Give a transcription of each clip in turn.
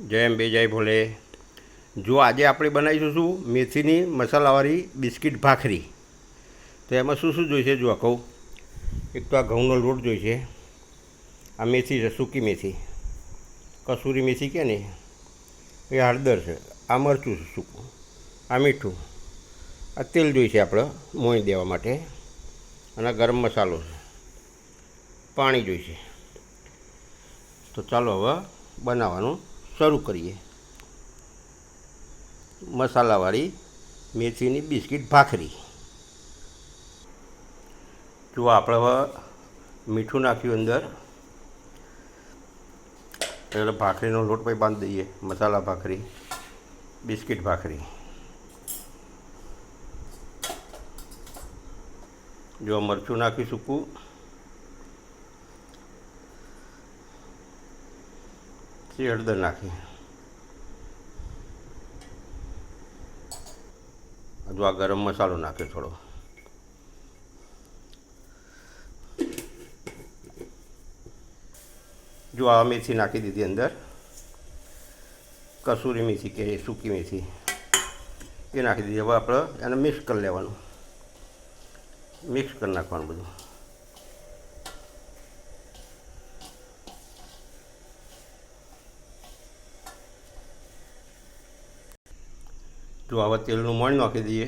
જય અંબે જય ભોલે. જો આજે આપણે બનાવીશું શું? મેથીની મસાલાવાળી બિસ્કિટ ભાખરી. તો એમાં શું શું જોઈશે જો કહું. એક તો આ ઘઉંનો લોટ જોઈશે. આ મેથી છે, સૂકી મેથી. કસૂરી મેથી કે ને એ હળદર છે. આ મરચું છે સૂકું. આ મીઠું. આ તેલ જોઈશે આપણે મોઈ દેવા માટે. અને ગરમ મસાલો છે. પાણી જોઈશે. તો ચાલો હવે બનાવવાનું શરૂ કરીએ. મસાલાવાળી મેથીની બિસ્કિટ ભાખરી. જો આપણે હવે મીઠું નાખ્યું અંદર. એટલે ભાખરીનો લોટ પછી બાંધી દઈએ. મસાલા ભાખરી, બિસ્કિટ ભાખરી. જો મરચું નાખી સૂકું પછી હળદર નાખી હજુ આ ગરમ મસાલો નાખ્યો થોડો. જો આ મેથી નાખી દીધી અંદર. કસૂરી મેથી કે સૂકી મેથી. એ નાખી દીધી. હવે આપણે એને મિક્સ કરી લેવાનું. મિક્સ કરી નાખવાનું બધું. જો આવા તેલનું મોણ નાખી દઈએ.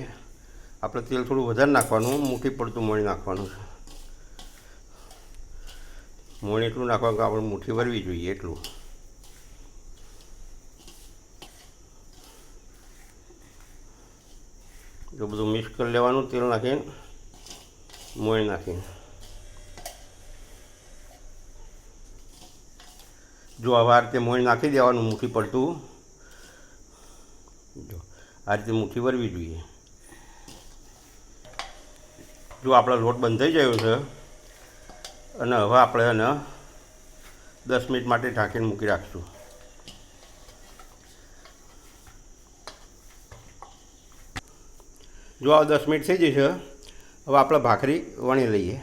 આપણે તેલ થોડું વધારે નાખવાનું મૂઠી પડતું મોણ નાખવાનું. છે મોણ એટલું નાખવાનું કે આપણે મુઠ્ઠી ભરવી જોઈએ એટલું. જો બધું મિક્સ કરી લેવાનું, તેલ નાખીને મોણ નાખીને. જો આવા રીતે મોણ નાખી દેવાનું મુઠ્ઠી પડતું. આ રીતે મુઠ્ઠી ભરવી જોઈએ. જો આપણો લોટ બંધાઈ ગયો છે, અને હવે આપણે એને દસ મિનિટ માટે ઢાંકીને મૂકી રાખીશું. જો આ દસ મિનિટ થઈ જશે હવે આપણે ભાખરી વણી લઈએ.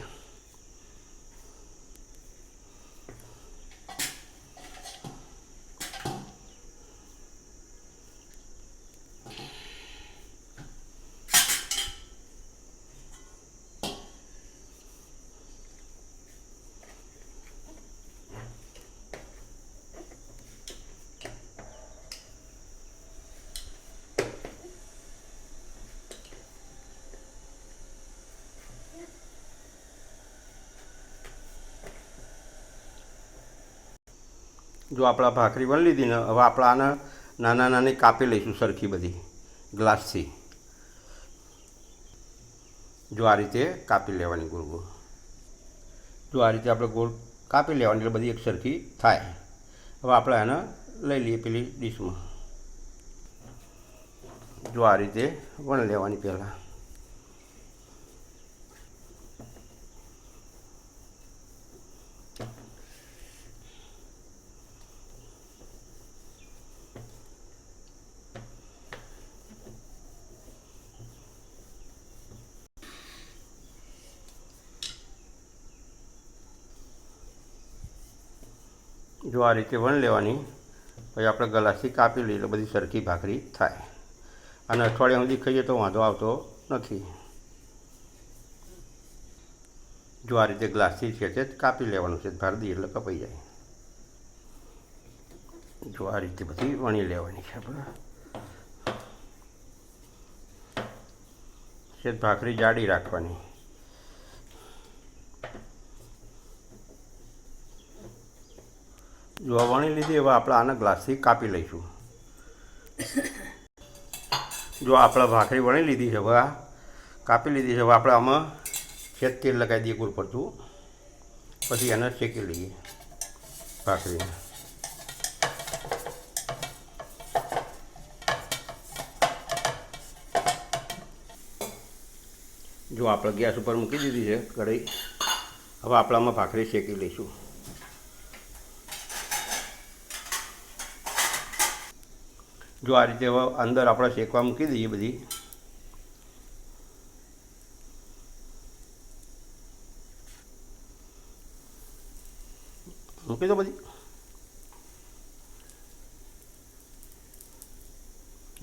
જો આપણા ભાખરી વણી લીધી ને, હવે આપણે આને નાના નાની કાપી લઈશું સરખી બધી ગ્લાસથી જો આ રીતે કાપી લેવાની ગોળ ગોળ. જો આ રીતે આપણે ગોળ કાપી લેવાની, એટલે બધી એક સરખી થાય. હવે આપણે એને લઈ લઈએ પેલી ડીશમાં જો આ રીતે વણી લેવાની પહેલાં. જો આ રીતે વણ લેવાની, પછી આપણે ગલાસથી કાપી લઈએ એટલે બધી સરખી ભાખરી થાય. અને અઠવાડિયા સુધી ખાઈએ તો વાંધો આવતો નથી. જો આ રીતે ગ્લાસથી છે તે કાપી લેવાનું છે, ભાર દઈએ એટલે કપાઈ જાય. જો આ રીતે બધી વણી લેવાની છે આપણે. છે ભાખરી જાડી રાખવાની. જો વણી લીધી, હવે આપણે આના ગ્લાસથી કાપી લઈશું. જો આપણે ભાખરી વણી લીધી છે, હવે આ કાપી લીધી છે, હવે આપણે આમાં છેદ તેલ લગાવી દઈએ ગુળ પડતું પછી એને શેકી લઈએ ભાખરીને. જો આપણે ગેસ ઉપર મૂકી દીધી છે કઢાઈ, હવે આપણે આમાં ભાખરી શેકી લઈશું. જો આ રીતે અંદર આપણે શેકવા મૂકી દઈએ બધી. મૂકી દો બધી.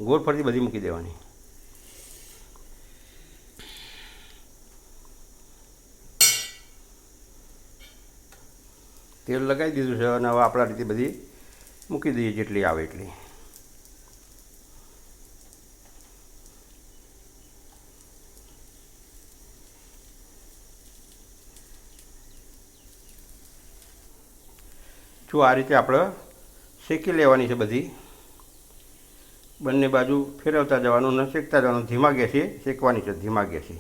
ગોળ ફરતી બધી મૂકી દેવાની. તેલ લગાવી દીધું છે અને હવે આપણા રીતે બધી મૂકી દઈએ જેટલી આવે એટલી. જો આ રીતે આપણે શેકી લેવાની છે બધી, બંને બાજુ ફેરવતા જવાનું અને શેકતા જવાનું, ધીમા ગેસે શેકવાની છે, ધીમા ગેસે.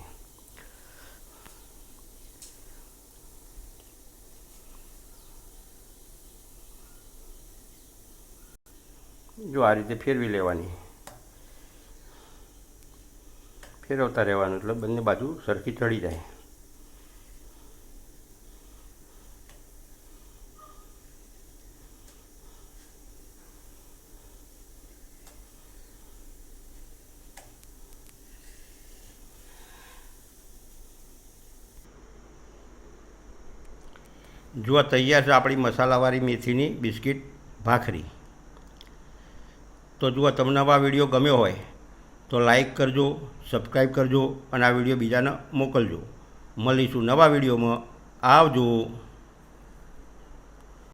જો આ રીતે ફેરવી લેવાની. ફેરવતા રહેવાનું, એટલે બંને બાજુ સરખી ચડી જાય. જો તૈયાર છે આપણી મસાલાવાળી મેથીની બિસ્કિટ ભાખરી. તો જુઓ, તમને આ વીડિયો ગમ્યો હોય, તો લાઈક કરજો, સબસ્ક્રાઈબ કરજો અને આ વીડિયો બીજાને મોકલજો. મળીશું નવા વિડીયોમાં. આવજો.